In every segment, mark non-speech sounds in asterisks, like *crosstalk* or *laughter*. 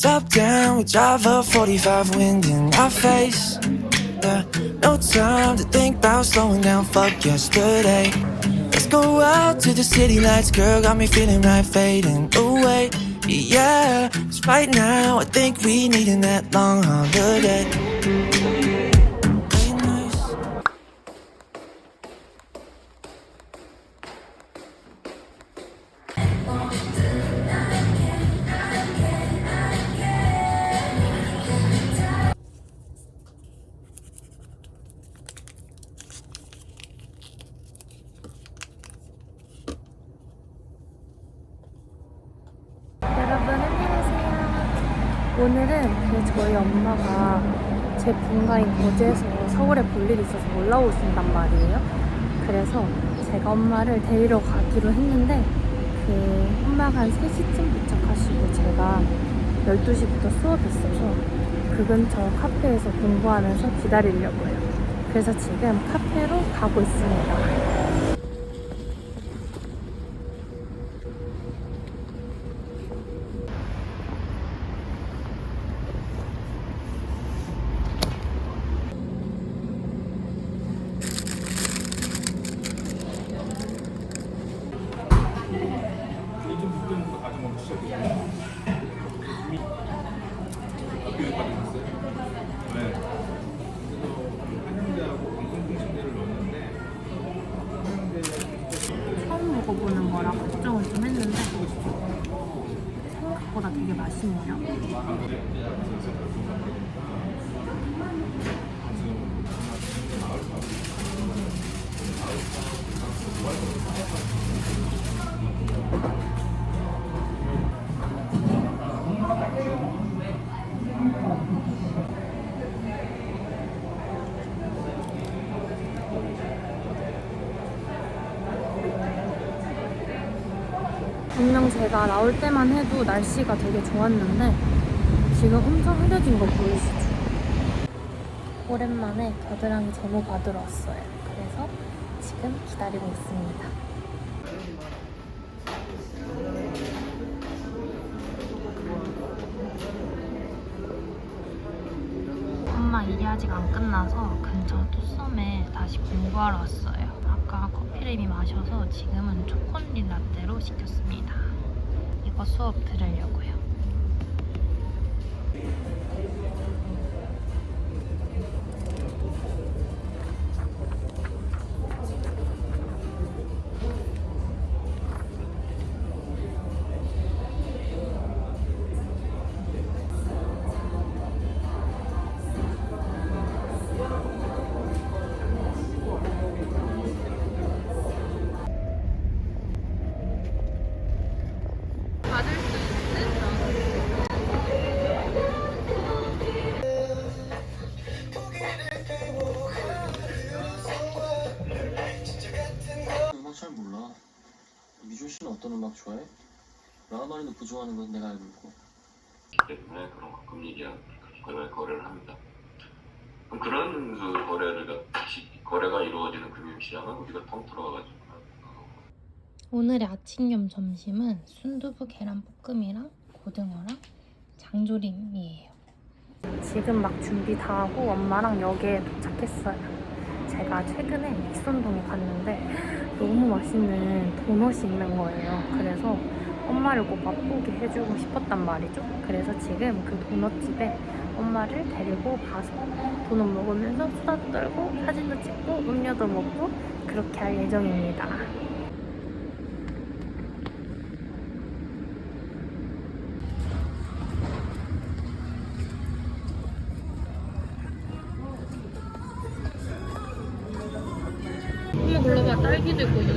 Top down, we drive a 45 wind in our face. Yeah, no time to think about slowing down, fuck yesterday. Let's go out to the city lights, girl, got me feeling right, fading away. Yeah, 'cause right now I think we needin' that long holiday. 오늘은 그 저희 엄마가 제 본가인 거제에서 서울에 볼 일이 있어서 올라오신단 말이에요. 그래서 제가 엄마를 데리러 가기로 했는데 그 엄마가 한 3시쯤 도착하시고 제가 12시부터 수업이 있어서 그 근처 카페에서 공부하면서 기다리려고요. 그래서 지금 카페로 가고 있습니다. 처음 먹어보는 거라 걱정을 좀 했는데 생각보다 되게 맛있네요. 분명 제가 나올 때만 해도 날씨가 되게 좋았는데 지금 엄청 흐려진 거 보이시죠? 오랜만에 겨드랑이 제모 받으러 왔어요. 그래서 지금 기다리고 있습니다. 엄마 일이 아직 안 끝나서 근처 투썸에 다시 공부하러 왔어요. 아까 커피를 이미 마셔서 지금은 초콜릿 라떼로 시켰습니다. 이거 수업 들으려고요. 음악 좋아해? 라마리노 그 좋아하는 건 내가 알고 있고. 때문에 그런 가끔 얘기한 거래 거래를 합니다. 그럼 그런 그 거래를 시- 거래가 이루어지는 금융시장은 우리가 통틀어가지고 오늘의 아침 겸 점심은 순두부 계란 볶음이랑 고등어랑 장조림이에요. 지금 막 준비 다 하고 엄마랑 역에 도착했어요. 제가 최근에 익선동에 갔는데 너무 맛있는 도넛이 있는 거예요. 그래서 엄마를 꼭 맛보게 해주고 싶었단 말이죠. 그래서 지금 그 도넛집에 엄마를 데리고 가서 도넛 먹으면서 수다도 떨고 사진도 찍고 음료도 먹고 그렇게 할 예정입니다.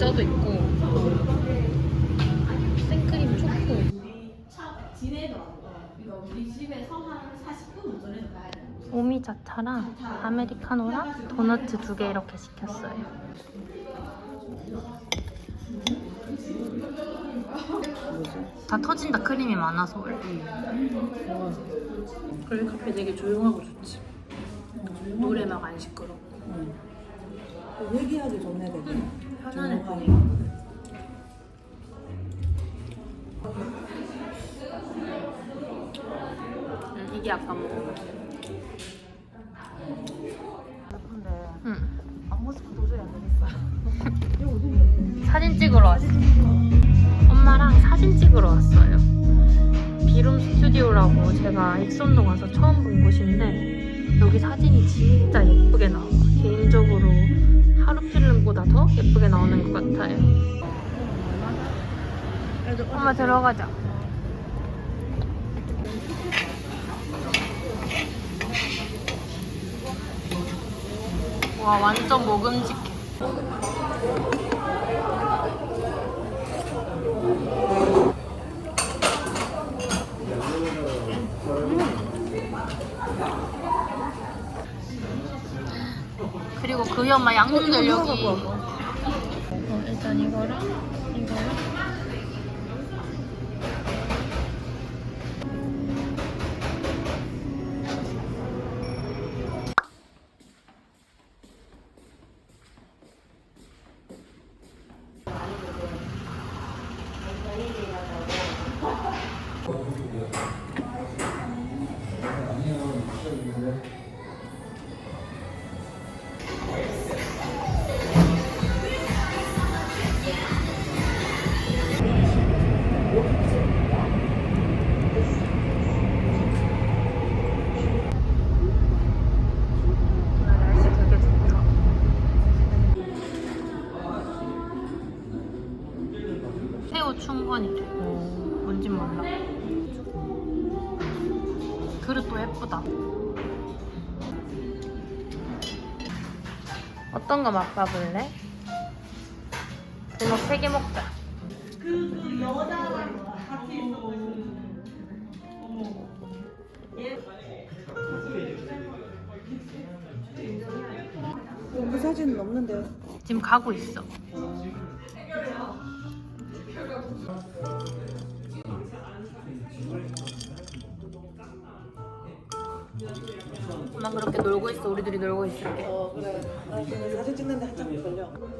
딸기도 있고 생크림 초코. 오미자차랑 아메리카노랑 도너츠 두개 이렇게 시켰어요. 다 터진다 크림이 많아서 원래. 그래 카페 되게 조용하고 좋지. 노래 막 안 시끄럽고. 얘기하기 전에 되게 편안해. 이게 아까 먹은 거. 근데 응. 앞모습은 도저히 안 되겠어요. *laughs* 사진 찍으러 왔어. 엄마랑 사진 찍으러 왔어요. 비룸 스튜디오라고 제가 익선동 와서 처음 본 곳인데 여기 사진이 진짜 예쁘게 나와. 개인 엄마 들어가자. 와 완전 먹음직해. 그리고 그 위에 엄마 양념들 여기. 새우 충분히. 뭔진 몰라. 그릇도 예쁘다. 어떤 거 맛봐볼래? 그거 세개 먹자. 그 사진은 없는데요. 지금 가고 있어. 엄마 그렇게 놀고 있어. 우리들이 놀고 있을게. 어 그래. 나 지금 사진 찍는데 한참 걸려. 어.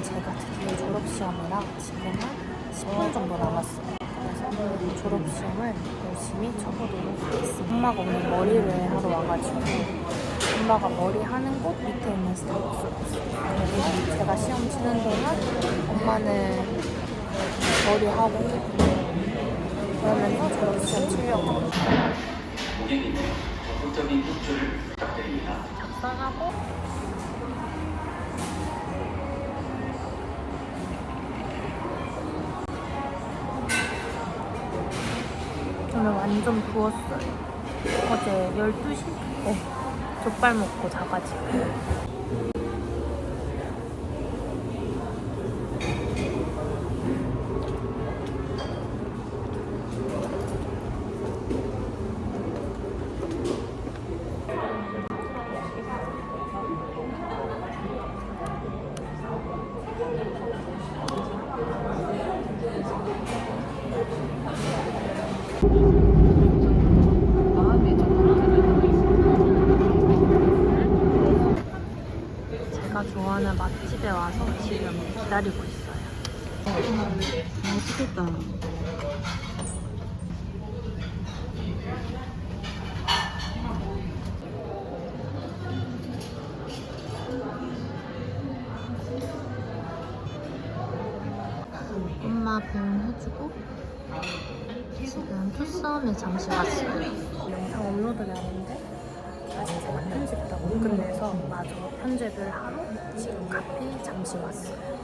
오늘 제가 드디어 졸업시험이라 지금은 10분 정도 남았어요. 그래서 졸업시험을 열심히 쳐보도록 하겠습니다. 엄마가 오늘 머리를 하러 와가지고 엄마가 머리 하는 곳 밑에 있는 스타벅스로 왔어요. 그래서 제가 시험 치는 동안 엄마는 머리 하고 그러면서 졸업시험 치려고 고객님, 적극적인 협조를 부탁드립니다. 작성하고 완전 부었어요. 어제 12시 때 족발 먹고 자가지고. 와서 지금 기다리고 있어요. 맛있겠다. 엄마 배웅해주고 지금 투썸에 잠시 왔어요. 영상 업로드를 하는데 아직 편집 끝내서 마저 편집을 하러 지금 카페에 잠시 왔어요.